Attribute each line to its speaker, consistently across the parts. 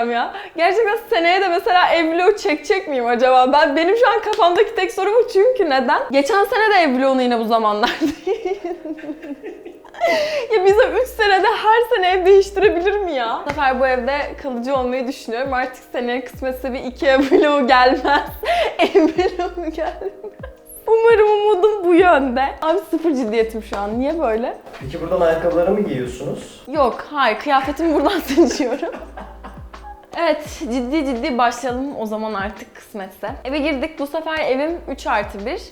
Speaker 1: söyleyeceğim ya. Gerçekten seneye de mesela ev vlogu çekecek miyim acaba? Ben benim şu an kafamdaki tek soru bu çünkü neden? Geçen sene de ev vlogunu yine bu zamanlarda ya bize 3 senede her sene ev değiştirebilir mi ya? Bu sefer bu evde kalıcı olmayı düşünüyorum. Artık seneye kısmetse bir iki ev vlogu gelmez. ev vlogu gelmez. Umarım umudum bu yönde. Abi sıfır ciddiyetim şu an. Niye böyle?
Speaker 2: Peki buradan ayakkabıları mı giyiyorsunuz?
Speaker 1: Yok, hayır. Kıyafetimi buradan seçiyorum. Evet, ciddi ciddi başlayalım o zaman artık kısmetse. Eve girdik. Bu sefer evim 3 artı 1.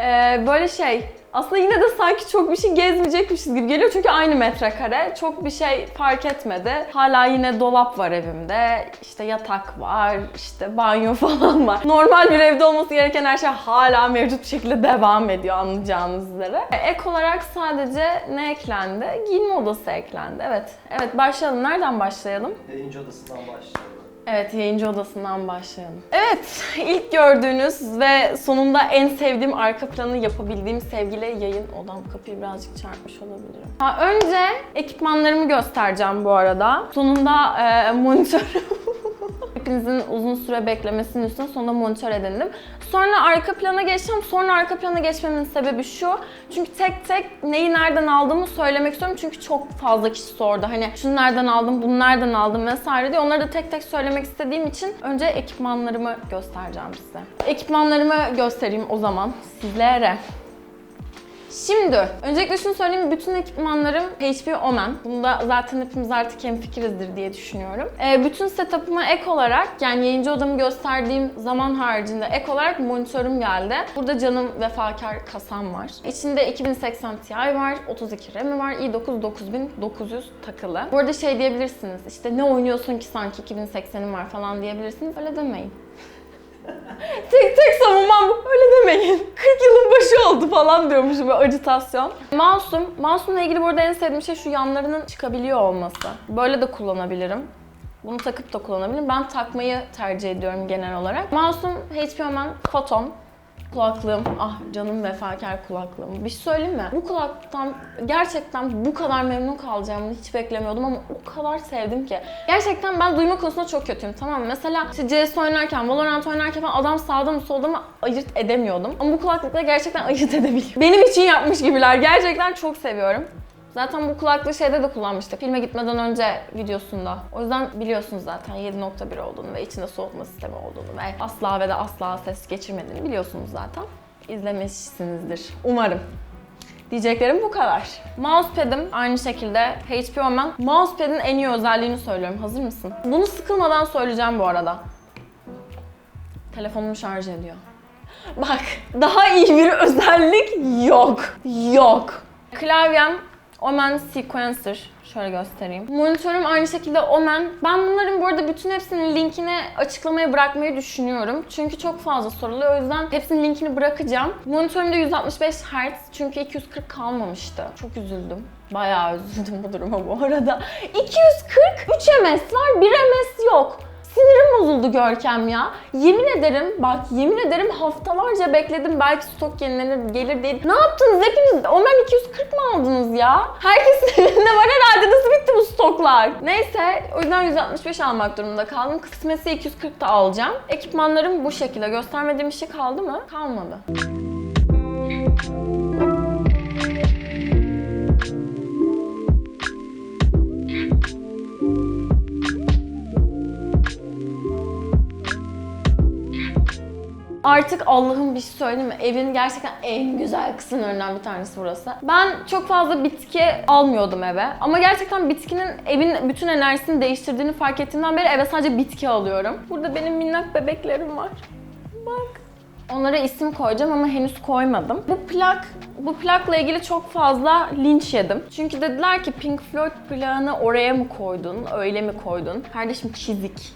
Speaker 1: Ee, böyle şey, aslında yine de sanki çok bir şey gezmeyecekmişiz gibi geliyor çünkü aynı metrekare. Çok bir şey fark etmedi. Hala yine dolap var evimde. İşte yatak var, işte banyo falan var. Normal bir evde olması gereken her şey hala mevcut bir şekilde devam ediyor anlayacağınız üzere. Ee, Ek olarak sadece ne eklendi? Giyinme odası eklendi. Evet. Evet başlayalım. Nereden başlayalım?
Speaker 2: Yayıncı odasından başlayalım.
Speaker 1: Evet, yayıncı odasından başlayalım. Evet, ilk gördüğünüz ve sonunda en sevdiğim arka planı yapabildiğim sevgili yayın odam. Kapıyı birazcık çarpmış olabilirim. Ha, önce ekipmanlarımı göstereceğim bu arada. Sonunda e, monitör... Hepinizin uzun süre beklemesinin üstüne sonunda monitör edindim. Sonra arka plana geçeceğim. Sonra arka plana geçmemin sebebi şu. Çünkü tek tek neyi nereden aldığımı söylemek istiyorum. Çünkü çok fazla kişi sordu. Hani şunu nereden aldım, bunu nereden aldım vesaire diye. Onları da tek tek söylemek istediğim için önce ekipmanlarımı göstereceğim size. Ekipmanlarımı göstereyim o zaman sizlere. Şimdi, öncelikle şunu söyleyeyim, bütün ekipmanlarım HP Omen. Bunda zaten hepimiz artık hemfikirizdir diye düşünüyorum. Ee, bütün setup'ıma ek olarak, yani yayıncı odamı gösterdiğim zaman haricinde ek olarak monitörüm geldi. Burada canım vefakar kasam var. İçinde 2080 Ti var, 32 RAM'i var, i9 9900 takılı. Bu arada şey diyebilirsiniz, işte ne oynuyorsun ki sanki 2080'in var falan diyebilirsiniz. Öyle demeyin. tek tek savunmam öyle demeyin. 40 yılın başı oldu falan diyormuş böyle acitasyon. Mouse'um. Mouse'umla ilgili burada en sevdiğim şey şu yanlarının çıkabiliyor olması. Böyle de kullanabilirim. Bunu takıp da kullanabilirim. Ben takmayı tercih ediyorum genel olarak. Mouse'um HP Omen Photon. Kulaklığım, ah canım vefakar kulaklığım. Bir şey söyleyeyim mi? Bu kulaktan gerçekten bu kadar memnun kalacağımı hiç beklemiyordum ama o kadar sevdim ki. Gerçekten ben duyma konusunda çok kötüyüm tamam mı? Mesela işte CS oynarken, Valorant oynarken falan adam sağda mı solda mı ayırt edemiyordum. Ama bu kulaklıkla gerçekten ayırt edebiliyorum. Benim için yapmış gibiler. Gerçekten çok seviyorum. Zaten bu kulaklığı şeyde de kullanmıştık. Filme gitmeden önce videosunda. O yüzden biliyorsunuz zaten 7.1 olduğunu ve içinde soğutma sistemi olduğunu ve asla ve de asla ses geçirmediğini biliyorsunuz zaten. İzlemişsinizdir. Umarım. Diyeceklerim bu kadar. Mousepad'im aynı şekilde HP Omen. Mousepad'in en iyi özelliğini söylüyorum. Hazır mısın? Bunu sıkılmadan söyleyeceğim bu arada. Telefonumu şarj ediyor. Bak, daha iyi bir özellik yok. Yok. Klavyem Omen Sequencer. Şöyle göstereyim. Monitörüm aynı şekilde Omen. Ben bunların bu arada bütün hepsinin linkini açıklamaya bırakmayı düşünüyorum. Çünkü çok fazla soruluyor. O yüzden hepsinin linkini bırakacağım. Monitörümde 165 Hz çünkü 240 kalmamıştı. Çok üzüldüm. Bayağı üzüldüm bu duruma bu arada. 240 3 ms var, 1 ms yok. Sinirim bozuldu Görkem ya. Yemin ederim bak yemin ederim haftalarca bekledim belki stok yenilenir gelir diye. Ne yaptınız hepiniz? Omen 240 mı aldınız ya? Herkesin elinde var herhalde nasıl bitti bu stoklar? Neyse o yüzden 165 almak durumunda kaldım. Kısmetse 240 da alacağım. Ekipmanlarım bu şekilde. Göstermediğim bir şey kaldı mı? Kalmadı. Artık Allah'ın bir şey söyleyeyim mi? Evin gerçekten en güzel kısımlarından bir tanesi burası. Ben çok fazla bitki almıyordum eve. Ama gerçekten bitkinin evin bütün enerjisini değiştirdiğini fark ettiğimden beri eve sadece bitki alıyorum. Burada benim minnak bebeklerim var. Bak. Onlara isim koyacağım ama henüz koymadım. Bu plak, bu plakla ilgili çok fazla linç yedim. Çünkü dediler ki Pink Floyd plağını oraya mı koydun, öyle mi koydun? Kardeşim çizik.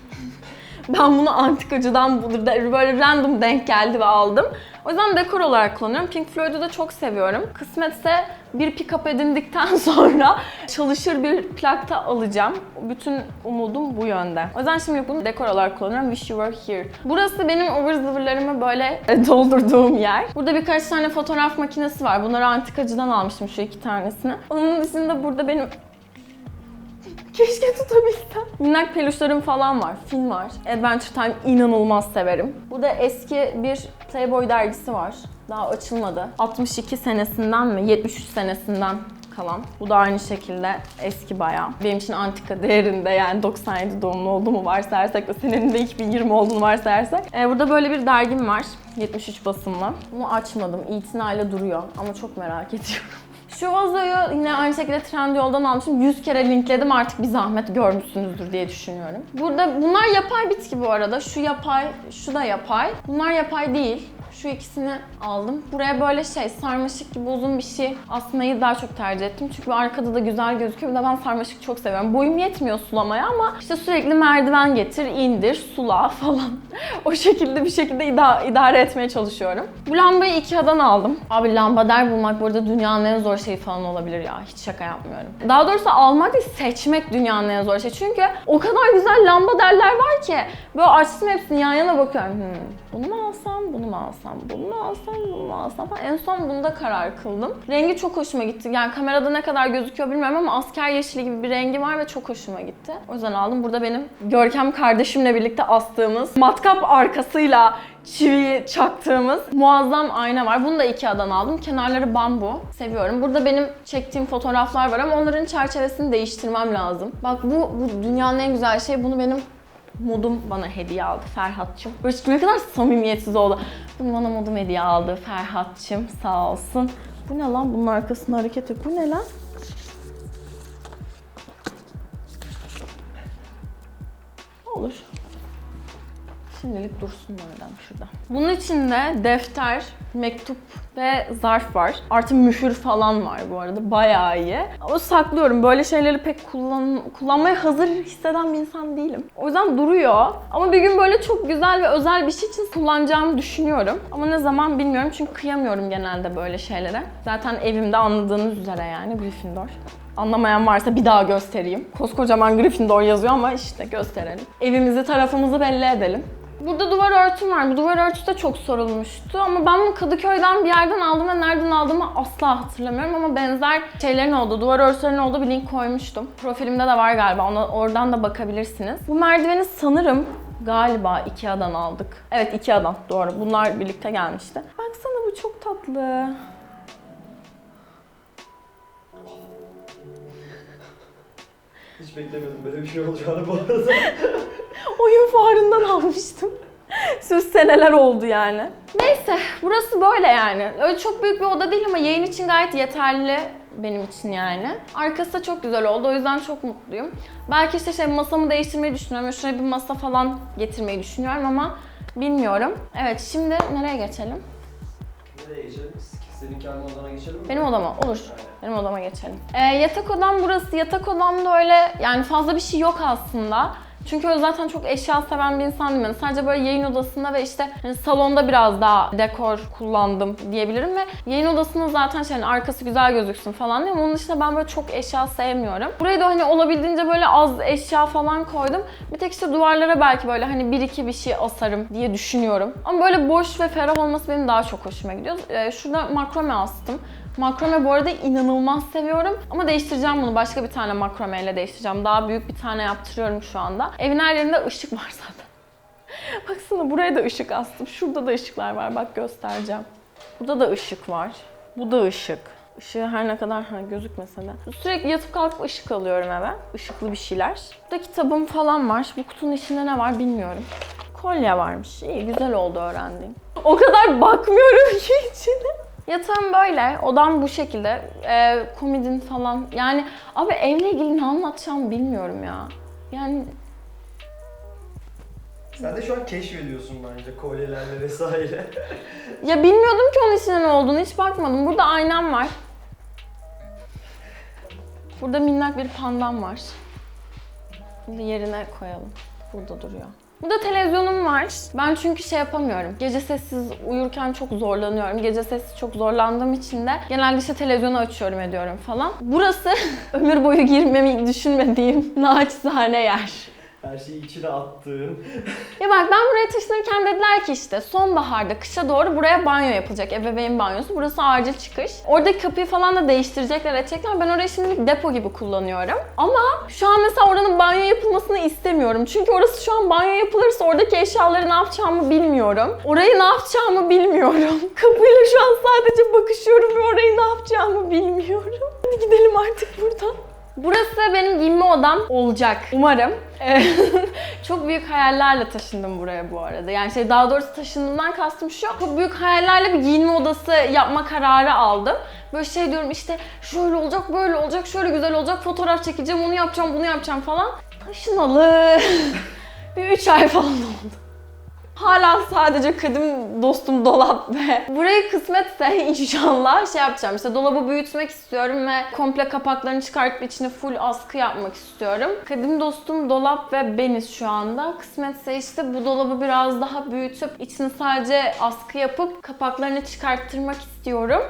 Speaker 1: Ben bunu antikacıdan böyle random denk geldi ve aldım. O yüzden dekor olarak kullanıyorum. Pink Floyd'u da çok seviyorum. Kısmetse bir pick-up edindikten sonra çalışır bir plakta alacağım. Bütün umudum bu yönde. O yüzden şimdi bunu dekor olarak kullanıyorum. Wish You Were Here. Burası benim ıvır böyle doldurduğum yer. Burada birkaç tane fotoğraf makinesi var. Bunları antikacıdan almıştım şu iki tanesini. Onun dışında burada benim Keşke tutabilsem. Minnak peluşlarım falan var. Film var. Adventure Time inanılmaz severim. Bu da eski bir Playboy dergisi var. Daha açılmadı. 62 senesinden mi? 73 senesinden kalan. Bu da aynı şekilde eski bayağı. Benim için antika değerinde yani 97 doğumlu olduğumu varsayarsak ve senenin de 2020 olduğunu varsayarsak. Ee, burada böyle bir dergim var. 73 basımlı. Bunu açmadım. İtinayla duruyor ama çok merak ediyorum. Şu vazoyu yine aynı şekilde Trendyol'dan almışım. 100 kere linkledim artık bir zahmet görmüşsünüzdür diye düşünüyorum. Burada bunlar yapay bitki bu arada. Şu yapay, şu da yapay. Bunlar yapay değil. Şu ikisini aldım. Buraya böyle şey sarmaşık gibi uzun bir şey asmayı daha çok tercih ettim. Çünkü arkada da güzel gözüküyor. Bir de ben sarmaşık çok seviyorum. Boyum yetmiyor sulamaya ama işte sürekli merdiven getir, indir, sula falan. o şekilde bir şekilde ida- idare etmeye çalışıyorum. Bu lambayı Ikea'dan aldım. Abi lambader bulmak burada dünyanın en zor şeyi falan olabilir ya. Hiç şaka yapmıyorum. Daha doğrusu almak değil, seçmek dünyanın en zor şeyi. Çünkü o kadar güzel lambaderler var ki. Böyle açtım hepsini yan yana bakıyorum. Hmm, bunu mu alsam, bunu mu alsam, bunu mu alsam, bunu mu alsam falan. En son bunda karar kıldım. Rengi çok hoşuma gitti. Yani kamerada ne kadar gözüküyor bilmiyorum ama asker yeşili gibi bir rengi var ve çok hoşuma gitti. O yüzden aldım. Burada benim Görkem kardeşimle birlikte astığımız matkap arkasıyla çiviyi çaktığımız muazzam ayna var. Bunu da Ikea'dan aldım. Kenarları bambu. Seviyorum. Burada benim çektiğim fotoğraflar var ama onların çerçevesini değiştirmem lazım. Bak bu, bu dünyanın en güzel şeyi. Bunu benim modum bana hediye aldı Ferhat'cığım. Böyle ne kadar samimiyetsiz oldu. Bunu bana modum hediye aldı Ferhat'cığım sağ olsun. Bu ne lan? Bunun arkasında hareket yok. Bu ne lan? Olur. Şimdilik dursun madem şurada. Bunun içinde defter, mektup ve zarf var. Artı mühür falan var bu arada. Bayağı iyi. Ama saklıyorum. Böyle şeyleri pek kullan kullanmaya hazır hisseden bir insan değilim. O yüzden duruyor. Ama bir gün böyle çok güzel ve özel bir şey için kullanacağımı düşünüyorum. Ama ne zaman bilmiyorum çünkü kıyamıyorum genelde böyle şeylere. Zaten evimde anladığınız üzere yani Gryffindor. Anlamayan varsa bir daha göstereyim. Koskocaman Gryffindor yazıyor ama işte gösterelim. Evimizi, tarafımızı belli edelim. Burada duvar örtüm var. Bu duvar örtüsü de çok sorulmuştu ama ben bunu Kadıköy'den bir yerden aldım ve nereden aldığımı asla hatırlamıyorum ama benzer şeylerin olduğu, duvar örtülerinin olduğu bir link koymuştum. Profilimde de var galiba. Ona, oradan da bakabilirsiniz. Bu merdiveni sanırım galiba Ikea'dan aldık. Evet Ikea'dan doğru. Bunlar birlikte gelmişti. Baksana bu çok tatlı.
Speaker 2: Hiç beklemiyordum böyle bir şey olacağını bu arada.
Speaker 1: Oyun fuarından almıştım. Süs seneler oldu yani. Neyse burası böyle yani. Öyle çok büyük bir oda değil ama yayın için gayet yeterli benim için yani. Arkası da çok güzel oldu o yüzden çok mutluyum. Belki işte şey masamı değiştirmeyi düşünüyorum. Şuraya bir masa falan getirmeyi düşünüyorum ama bilmiyorum. Evet şimdi nereye geçelim?
Speaker 2: Nereye geçelim? Senin kendi odana geçelim mi?
Speaker 1: Benim odama olur. Benim odama geçelim. Ee, yatak odam burası. Yatak odamda öyle yani fazla bir şey yok aslında. Çünkü zaten çok eşya seven bir insan değilim. Yani sadece böyle yayın odasında ve işte hani salonda biraz daha dekor kullandım diyebilirim ve yayın odasının zaten şey hani arkası güzel gözüksün falan diye. Onun dışında ben böyle çok eşya sevmiyorum. Buraya da hani olabildiğince böyle az eşya falan koydum. Bir tek işte duvarlara belki böyle hani bir iki bir şey asarım diye düşünüyorum. Ama böyle boş ve ferah olması benim daha çok hoşuma gidiyor. Ee, şurada makrome astım. Makrome bu arada inanılmaz seviyorum ama değiştireceğim bunu. Başka bir tane makrome ile değiştireceğim. Daha büyük bir tane yaptırıyorum şu anda. Evin her yerinde ışık var zaten. Baksana buraya da ışık astım. Şurada da ışıklar var. Bak göstereceğim. Burada da ışık var. Bu da ışık. Işığı her ne kadar ha, gözükmese de. Sürekli yatıp kalkıp ışık alıyorum eve. Işıklı bir şeyler. Burada kitabım falan var. Bu kutunun içinde ne var bilmiyorum. Kolye varmış. İyi güzel oldu öğrendiğim. O kadar bakmıyorum ki içine. Yatağım böyle, odam bu şekilde. Ee, komodin falan. Yani abi evle ilgili ne anlatacağımı bilmiyorum ya. Yani
Speaker 2: Sen de şu an keşfediyorsun bence kolyelerle vesaire.
Speaker 1: ya bilmiyordum ki onun içinde ne olduğunu hiç bakmadım. Burada aynam var. Burada minnak bir pandam var. Bunu yerine koyalım. Burada duruyor. Burada televizyonum var. Ben çünkü şey yapamıyorum. Gece sessiz uyurken çok zorlanıyorum. Gece sessiz çok zorlandığım için de genelde işte televizyonu açıyorum ediyorum falan. Burası ömür boyu girmemi düşünmediğim naçizane yer.
Speaker 2: Her şeyi içine attığın.
Speaker 1: Ya bak ben buraya taşınırken dediler ki işte sonbaharda kışa doğru buraya banyo yapılacak. Ebeveyn banyosu. Burası acil çıkış. Oradaki kapıyı falan da değiştirecekler, edecekler. Ben orayı şimdilik depo gibi kullanıyorum. Ama şu an mesela oranın banyo yapılmasını istemiyorum. Çünkü orası şu an banyo yapılırsa oradaki eşyaları ne yapacağımı bilmiyorum. Orayı ne yapacağımı bilmiyorum. Kapıyla şu an sadece bakışıyorum ve orayı ne yapacağımı bilmiyorum. Hadi gidelim artık buradan. Burası benim giyinme odam olacak. Umarım. Ee, çok büyük hayallerle taşındım buraya bu arada. Yani şey daha doğrusu taşındığımdan kastım şu. Çok büyük hayallerle bir giyinme odası yapma kararı aldım. Böyle şey diyorum işte şöyle olacak, böyle olacak, şöyle güzel olacak, fotoğraf çekeceğim, onu yapacağım, bunu yapacağım falan. Taşınalı bir 3 ay falan oldu. Hala sadece kadim dostum dolap ve burayı kısmetse inşallah şey yapacağım. İşte dolabı büyütmek istiyorum ve komple kapaklarını çıkartıp içine full askı yapmak istiyorum. Kadim dostum dolap ve beniz şu anda. Kısmetse işte bu dolabı biraz daha büyütüp içine sadece askı yapıp kapaklarını çıkarttırmak istiyorum.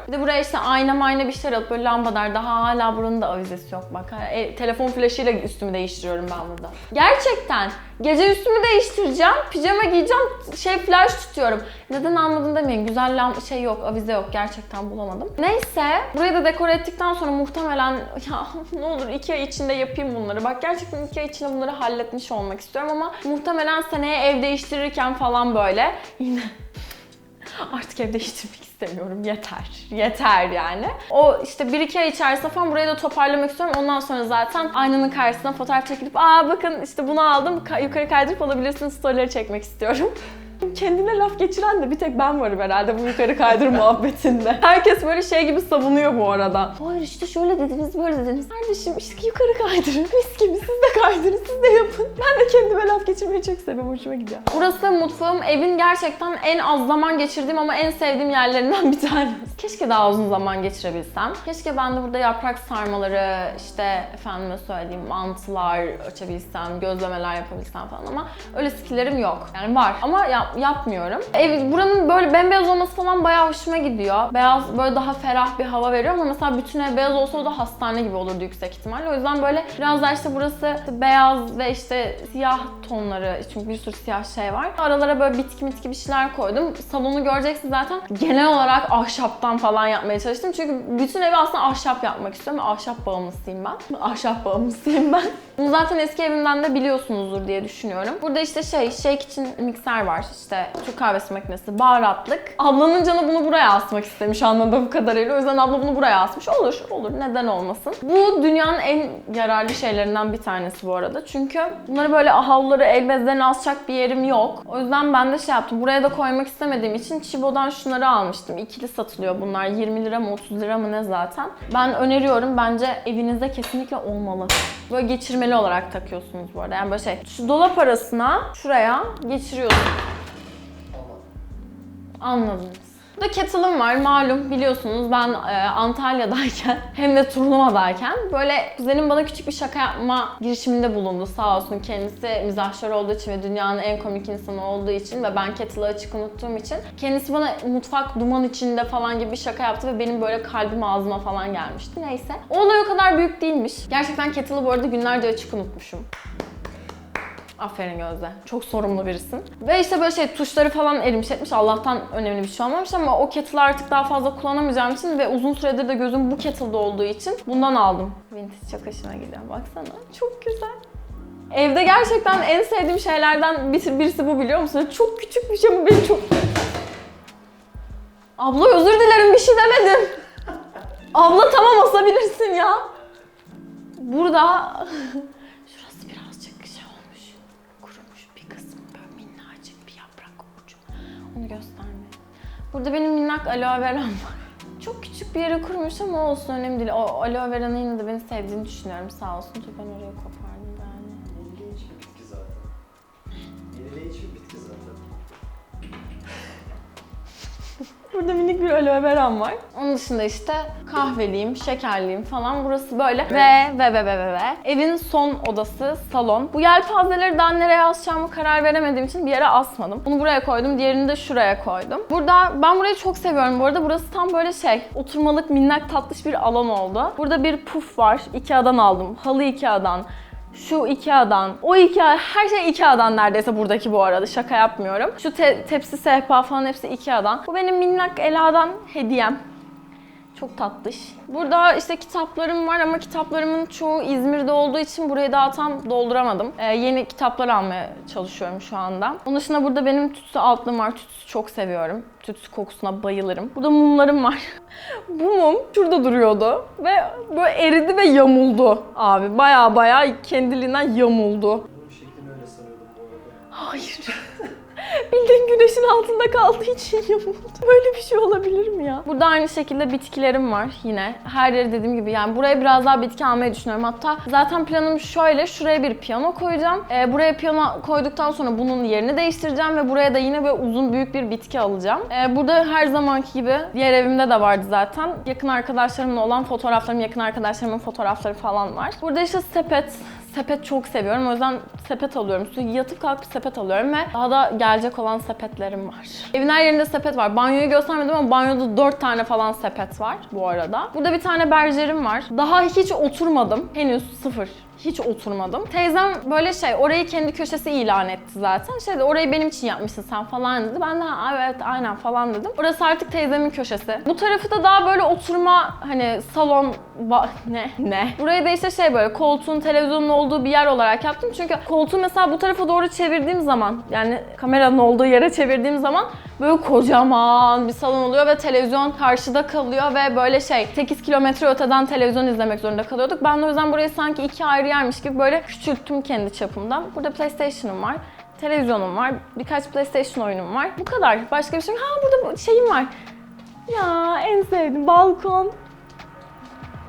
Speaker 1: Bir de buraya işte ayna mayna bir şeyler alıp böyle lambader daha hala buranın da avizesi yok bak. E, telefon flaşıyla üstümü değiştiriyorum ben burada. Gerçekten gece üstümü değiştireceğim, pijama giyeceğim, şey flash tutuyorum. Neden anladın demeyin. Güzel lam şey yok, avize yok. Gerçekten bulamadım. Neyse, burayı da dekore ettikten sonra muhtemelen ya ne olur iki ay içinde yapayım bunları. Bak gerçekten iki ay içinde bunları halletmiş olmak istiyorum ama muhtemelen seneye ev değiştirirken falan böyle yine Artık ev değiştirmek istemiyorum. Yeter. Yeter yani. O işte bir iki ay içerisinde falan burayı da toparlamak istiyorum. Ondan sonra zaten aynanın karşısına fotoğraf çekilip aa bakın işte bunu aldım ka- yukarı kaydırıp alabilirsiniz storyleri çekmek istiyorum. Kendine laf geçiren de bir tek ben varım herhalde bu yukarı kaydır muhabbetinde. Herkes böyle şey gibi savunuyor bu arada. Hayır işte şöyle dediniz böyle dediniz. Kardeşim işte yukarı kaydırın. Mis gibi siz de kaydırın siz de yapın. Ben de kendime laf geçirmeyi çok seviyorum. Hoşuma gidiyor. Burası mutfağım. Evin gerçekten en az zaman geçirdiğim ama en sevdiğim yerlerinden bir tanesi. Keşke daha uzun zaman geçirebilsem. Keşke ben de burada yaprak sarmaları, işte efendime söyleyeyim mantılar açabilsem, gözlemeler yapabilsem falan ama öyle skillerim yok. Yani var ama yap- yapmıyorum. Ev buranın böyle bembeyaz olması falan bayağı hoşuma gidiyor. Beyaz böyle daha ferah bir hava veriyor ama mesela bütün ev beyaz olsa o da hastane gibi olurdu yüksek ihtimalle. O yüzden böyle biraz daha işte burası beyaz ve işte siyah tonları çünkü bir sürü siyah şey var. Aralara böyle bitki mitki bir şeyler koydum. Salonu göreceksin zaten. Genel olarak ahşaptan falan yapmaya çalıştım. Çünkü bütün evi aslında ahşap yapmak istiyorum. Ahşap bağımlısıyım ben. Ahşap bağımlısıyım ben. Bunu zaten eski evimden de biliyorsunuzdur diye düşünüyorum. Burada işte şey, shake için mikser var. İşte Türk kahvesi makinesi, baharatlık. Ablanın canı bunu buraya asmak istemiş anladığım kadarıyla. O yüzden abla bunu buraya asmış. Olur, olur. Neden olmasın? Bu dünyanın en yararlı şeylerinden bir tanesi bu arada. Çünkü bunları böyle havluları, el bezlerini asacak bir yerim yok. O yüzden ben de şey yaptım. Buraya da koymak istemediğim için Chibo'dan şunları almıştım. İkili satılıyor bunlar. 20 lira mı 30 lira mı ne zaten. Ben öneriyorum. Bence evinizde kesinlikle olmalı. Böyle geçirmeli olarak takıyorsunuz bu arada. Yani böyle şey. Şu dolap arasına şuraya geçiriyorsunuz. Anladınız. Burada kettle'ım var malum biliyorsunuz ben e, Antalya'dayken hem de turnuvadayken böyle kuzenim bana küçük bir şaka yapma girişiminde bulundu sağ olsun kendisi mizahşör olduğu için ve dünyanın en komik insanı olduğu için ve ben kettle'ı açık unuttuğum için kendisi bana mutfak duman içinde falan gibi bir şaka yaptı ve benim böyle kalbim ağzıma falan gelmişti neyse. O olay o kadar büyük değilmiş. Gerçekten kettle'ı bu arada günlerce açık unutmuşum. Aferin Gözde. Çok sorumlu birisin. Ve işte böyle şey tuşları falan erimiş etmiş. Allah'tan önemli bir şey olmamış ama o kettle'ı artık daha fazla kullanamayacağım için ve uzun süredir de gözüm bu kettle'da olduğu için bundan aldım. Vintage çok hoşuma gidiyor. Baksana. Çok güzel. Evde gerçekten en sevdiğim şeylerden bir- birisi bu biliyor musun? Çok küçük bir şey ama beni çok... Abla özür dilerim bir şey demedim. Abla tamam asabilirsin ya. Burada Burada benim minnak aloe veram var. Çok küçük bir yere kurumuş ama olsun önemli değil. O aloe veranın yine de beni sevdiğini düşünüyorum sağ olsun. Ben oraya kopardım Burada minik bir aloe veram var. Onun dışında işte kahveliyim, şekerliyim falan. Burası böyle. Ve ve ve ve ve ve. Evin son odası salon. Bu yelpazeleri daha nereye asacağımı karar veremediğim için bir yere asmadım. Bunu buraya koydum, diğerini de şuraya koydum. Burada ben burayı çok seviyorum bu arada. Burası tam böyle şey, oturmalık minnak tatlış bir alan oldu. Burada bir puf var. Ikea'dan aldım. Halı Ikea'dan. Şu Ikea'dan, o Ikea, her şey Ikea'dan neredeyse buradaki bu arada. Şaka yapmıyorum. Şu te- tepsi sehpa falan hepsi Ikea'dan. Bu benim minnak Ela'dan hediyem. Çok tatlış. Burada işte kitaplarım var ama kitaplarımın çoğu İzmir'de olduğu için burayı daha tam dolduramadım. Ee, yeni kitaplar almaya çalışıyorum şu anda. Onun dışında burada benim tütsü altlığım var. Tütsü çok seviyorum. Tütsü kokusuna bayılırım. Burada mumlarım var. Bu mum şurada duruyordu ve böyle eridi ve yamuldu abi. Baya baya kendiliğinden yamuldu. Hayır. Bildiğin güneşin altında kaldığı için yamuldu. Böyle bir şey olabilir mi ya? Burada aynı şekilde bitkilerim var yine. Her yeri dediğim gibi yani buraya biraz daha bitki almayı düşünüyorum. Hatta zaten planım şöyle. Şuraya bir piyano koyacağım. Ee, buraya piyano koyduktan sonra bunun yerini değiştireceğim ve buraya da yine böyle uzun büyük bir bitki alacağım. Ee, burada her zamanki gibi diğer evimde de vardı zaten. Yakın arkadaşlarımla olan fotoğraflarım, yakın arkadaşlarımın fotoğrafları falan var. Burada işte sepet, sepet çok seviyorum. O yüzden sepet alıyorum. Sürekli yatıp kalkıp sepet alıyorum ve daha da gelecek olan sepetlerim var. Evin her yerinde sepet var. Banyoyu göstermedim ama banyoda 4 tane falan sepet var bu arada. Burada bir tane berjerim var. Daha hiç oturmadım. Henüz sıfır. Hiç oturmadım. Teyzem böyle şey, orayı kendi köşesi ilan etti zaten. Şey dedi, orayı benim için yapmışsın sen falan dedi. Ben de evet aynen falan dedim. Orası artık teyzemin köşesi. Bu tarafı da daha böyle oturma hani salon ne ne. Burayı da işte şey böyle koltuğun televizyonun olduğu bir yer olarak yaptım. Çünkü koltuğu mesela bu tarafa doğru çevirdiğim zaman yani kameranın olduğu yere çevirdiğim zaman böyle kocaman bir salon oluyor ve televizyon karşıda kalıyor ve böyle şey 8 kilometre öteden televizyon izlemek zorunda kalıyorduk. Ben de o yüzden burayı sanki iki ayrı yermiş gibi böyle küçülttüm kendi çapımda. Burada PlayStation'ım var. Televizyonum var. Birkaç PlayStation oyunum var. Bu kadar. Başka bir şey. Ha burada şeyim var. Ya en sevdiğim balkon.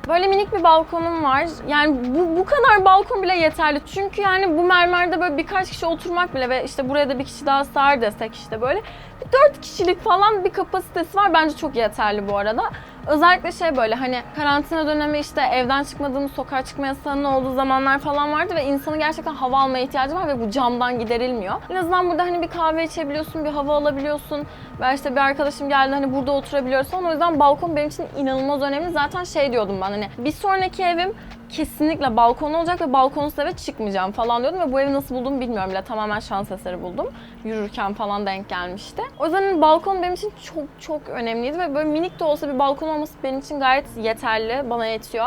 Speaker 1: Böyle minik bir balkonum var. Yani bu, bu kadar balkon bile yeterli. Çünkü yani bu mermerde böyle birkaç kişi oturmak bile ve işte buraya da bir kişi daha sığar desek işte böyle bir dört kişilik falan bir kapasitesi var. Bence çok yeterli bu arada. Özellikle şey böyle hani karantina dönemi işte evden çıkmadığımız, sokağa çıkma yasağının olduğu zamanlar falan vardı ve insanın gerçekten hava almaya ihtiyacı var ve bu camdan giderilmiyor. En azından burada hani bir kahve içebiliyorsun, bir hava alabiliyorsun. Ve işte bir arkadaşım geldi hani burada oturabiliyoruz falan. O yüzden balkon benim için inanılmaz önemli. Zaten şey diyordum ben hani bir sonraki evim kesinlikle balkon olacak ve balkonsuz eve çıkmayacağım falan diyordum ve bu evi nasıl buldum bilmiyorum bile tamamen şans eseri buldum. Yürürken falan denk gelmişti. O yüzden balkon benim için çok çok önemliydi ve böyle minik de olsa bir balkon olması benim için gayet yeterli, bana yetiyor.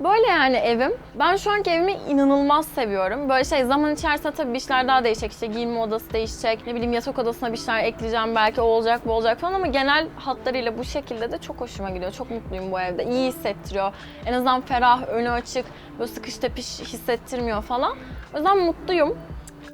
Speaker 1: Böyle yani evim. Ben şu anki evimi inanılmaz seviyorum. Böyle şey zaman içerisinde tabii bir işler daha değişecek. İşte giyinme odası değişecek. Ne bileyim yatak odasına bir şeyler ekleyeceğim belki o olacak bu olacak falan ama genel hatlarıyla bu şekilde de çok hoşuma gidiyor. Çok mutluyum bu evde. İyi hissettiriyor. En azından ferah, önü açık, böyle sıkış tepiş hissettirmiyor falan. O yüzden mutluyum.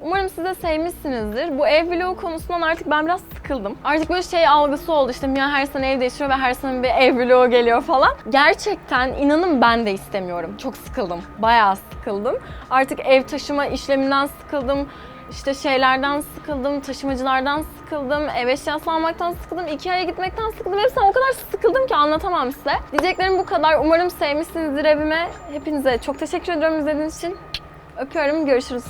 Speaker 1: Umarım siz de sevmişsinizdir. Bu ev vlogu konusundan artık ben biraz sıkıldım. Artık böyle şey algısı oldu işte Mia her sene ev değiştiriyor ve her sene bir ev vlogu geliyor falan. Gerçekten inanın ben de istemiyorum. Çok sıkıldım. Bayağı sıkıldım. Artık ev taşıma işleminden sıkıldım. İşte şeylerden sıkıldım, taşımacılardan sıkıldım, ev eşyası almaktan sıkıldım, Ikea'ya gitmekten sıkıldım. Hepsinden o kadar sıkıldım ki anlatamam size. Diyeceklerim bu kadar. Umarım sevmişsinizdir evime. Hepinize çok teşekkür ediyorum izlediğiniz için. Öpüyorum, görüşürüz.